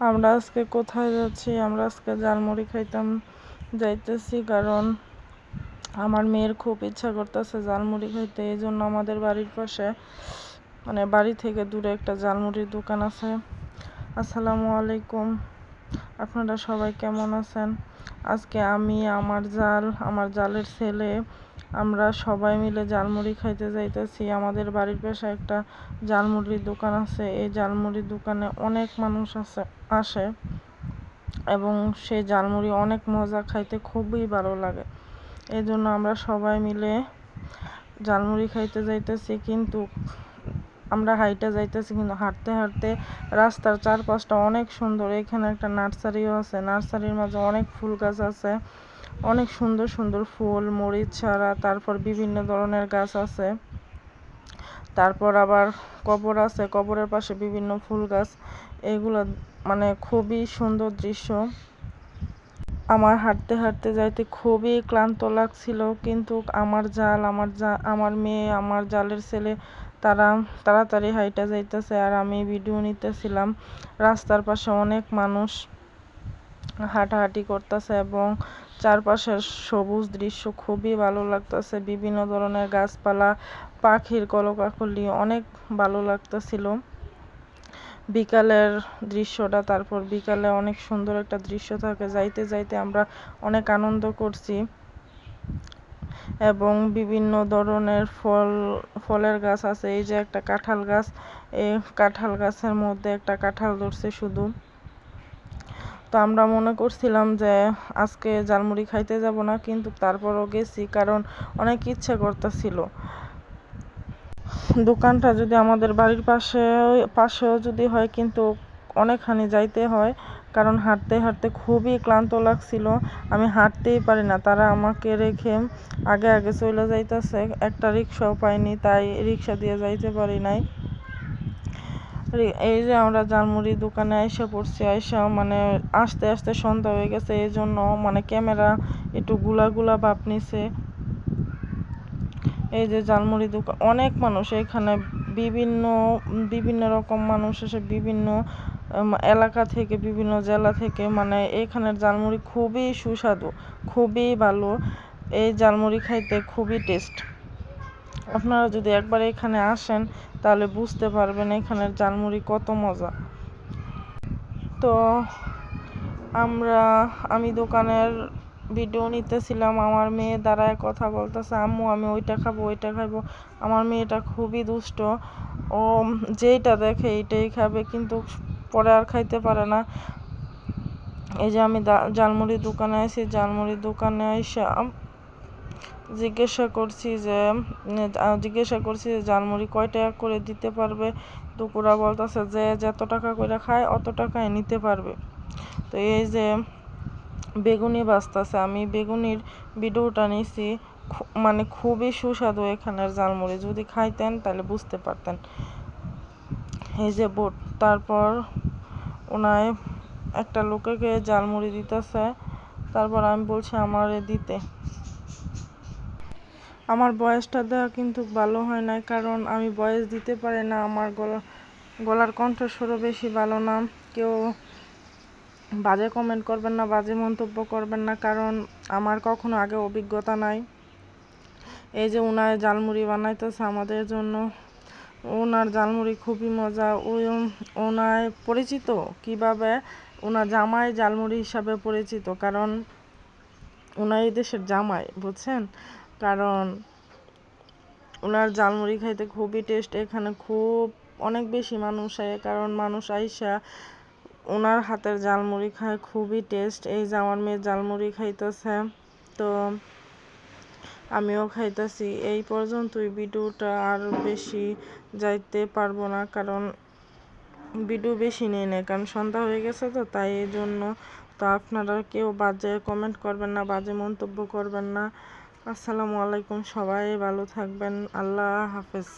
আমরা আজকে কোথায় যাচ্ছি? আমরা আজকে জালমুড়ি খাইতাম, যাইতেছি কারণ আমার মেয়ের খুব ইচ্ছা করতেছে জালমুড়ি খাইতে। এই জন্য আমাদের বাড়ির পাশে মানে বাড়ি থেকে দূরে একটা জালমুড়ির দোকান আছে। আসসালামু আলাইকুম। আপনারা সবাই কেমন আছেন? আজকে আমি, আমার জাল, আমার জালের ছেলে, আমরা সবাই মিলে জালমুড়ি খাইতে যাইতেছি। আমাদের বাড়ির পাশে একটা জালমুড়ির দোকান আছে। এই জালমুড়ির দোকানে অনেক মানুষ আছে, আসে এবং সেই জালমুড়ি অনেক মজা খাইতে খুবই ভালো লাগে। এই জন্য আমরা সবাই মিলে জালমুড়ি খাইতে যাইতেছি। কিন্তু আমরা হাইটে যাইতেছি কিন্তু হাঁটতে হাঁটতে রাস্তার চারপাশটা অনেক সুন্দর। এখানে একটা নার্সারিও আছে। নার্সারির মাঝে অনেক ফুল গাছ আছে। অনেক সুন্দর সুন্দর ফুল, মরিচ ছাড়া, তারপর বিভিন্ন ধরনের গাছ আছে। তারপর আবার কবর আছে। কবরের পাশে বিভিন্ন ফুল গাছ। এগুলো মানে খুবই সুন্দর দৃশ্য। আমার হাঁটতে হাঁটতে যাইতে খুবই ক্লান্ত লাগছিল। কিন্তু আমার জাল, আমার জা, আমার মেয়ে, আমার জালের ছেলে, তারা তাড়াতাড়ি হাইটা যাইতেছে আর আমি ভিডিও নিতেছিলাম। রাস্তার পাশে অনেক মানুষ হাঁটাহাঁটি করতেছে এবং চারপাশের সবুজ দৃশ্য খুবই ভালো লাগতেছে। বিভিন্ন ধরনের গাছপালা, পাখির কলকাকলি অনেক ভালো লাগতেছিল। বিকালের দৃশ্যটা, তারপর বিকালে অনেক সুন্দর একটা দৃশ্য থাকে। যাইতে যাইতে আমরা অনেক আনন্দ করছি এবং বিভিন্ন ধরনের ফল, ফলের গাছ আছে। এই যে একটা কাঁঠাল গাছ এই কাঁঠাল গাছের মধ্যে একটা কাঁঠাল ধরছে শুধু। তো আমরা মনে করছিলাম যে আজকে জালমুড়ি খাইতে যাব না, কিন্তু তারপরও গেছি কারণ অনেক ইচ্ছে করতেছিল। দোকানটা যদি আমাদের বাড়ির পাশে, পাশেও যদি হয় কিন্তু অনেকখানি যাইতে হয়। কারণ হাঁটতে হাঁটতে খুবই ক্লান্ত লাগছিল। আমি হাঁটতেই পারি না। তারা আমাকে রেখে আগে আগে চলে যাইতেছে। একটা রিক্সাও পাইনি, তাই রিক্সা দিয়ে যাইতে পারি নাই। এই যে আমরা জালমুড়ি দোকানে এসে পড়ছি, আইসা মানে আস্তে আস্তে সন্ধ্যা হয়ে গেছে। এই জন্য মানে ক্যামেরা একটু গুলা গুলা ভাব নিছে। এই যে ঝালমুড়ি দোকান, অনেক মানুষ এখানে বিভিন্ন বিভিন্ন রকম মানুষ এসে বিভিন্ন এলাকা থেকে, বিভিন্ন জেলা থেকে মানে এখানের ঝালমুড়ি খুবই সুস্বাদু, খুবই ভালো। এই ঝালমুড়ি খাইতে খুবই টেস্ট আপনারা যদি একবার এখানে আসেন, তাহলে বুঝতে পারবেন এখানের ঝালমুড়ি কত মজা। তো আমরা, আমি দোকানের ভিডিও নিতেছিলাম, আমার মেয়ে দাঁড়ায় কথা বলতেছে, আম্মু, আমি ওইটা খাব ওইটা খাব আমার মেয়েটা খুবই দুষ্ট। ও যেইটা দেখে এইটাই খাবে, কিন্তু পরে আর খাইতে পারে না। এই যে আমি জালমুড়ির দোকানে আছি জালমুড়ির দোকানে এসে জিজ্ঞাসা করছি যে জিজ্ঞাসা করছি যে জালমুড়ি কয় টাকা করে দিতে পারবে? দুপুরা বলতেছে যে যত টাকা করে খায়, অত টাকায় নিতে পারবে। তো এই যে বেগুনি বাজতেছে আমি বেগুনির ভিডিওটা নিছি মানে খুবই সুস্বাদু এখানের জালমুড়ি যদি খাইতেন তাহলে বুঝতে পারতেন। এই যে বোট, তারপর ওনায় একটা লোকেকে জালমুড়ি দিতেছে। তারপর আমি বলছি, আমারে দিতে। আমার বয়সটা দেওয়া কিন্তু ভালো হয় না কারণ আমি বয়স দিতে পারি না। আমার গলা গলার কণ্ঠস্বরও বেশি ভালো না। কেউ বাজে কমেন্ট করবেন না, বাজে মন্তব্য করবেন না, কারণ আমার কখনো আগে অভিজ্ঞতা নাই। এই যে উনায় জালমুড়ি বানাইতেছে আমাদের জন্য ওনার জালমুড়ি খুবই মজা। ওই ওনায় পরিচিত? কীভাবে? ওনার জামাই জালমুড়ি হিসাবে পরিচিত, কারণ ওনার এই দেশের জামাই, বুঝছেন? কারণ ওনার জালমুড়ি খাইতে খুবই টেস্ট এখানে খুব অনেক বেশি মানুষ আয়, কারণ মানুষ আইসা ওনার হাতের জালমুড়ি খায়, খুবই টেস্ট এই যে আমার মেয়ে জালমুড়ি খাইতেছে, তো আমিও খাইতেছি। এই পর্যন্তই ভিডিওটা আর বেশি যাইতে পারব না, কারণ ভিডিও বেশি নেই না, কারণ সন্ধ্যা হয়ে গেছে তো, তাই এই জন্য তো আপনারা কেউ বাজে কমেন্ট করবেন না, বাজে মন্তব্য করবেন না। আসসালামু আলাইকুম, সবাই ভালো থাকবেন, আল্লাহ হাফেজ।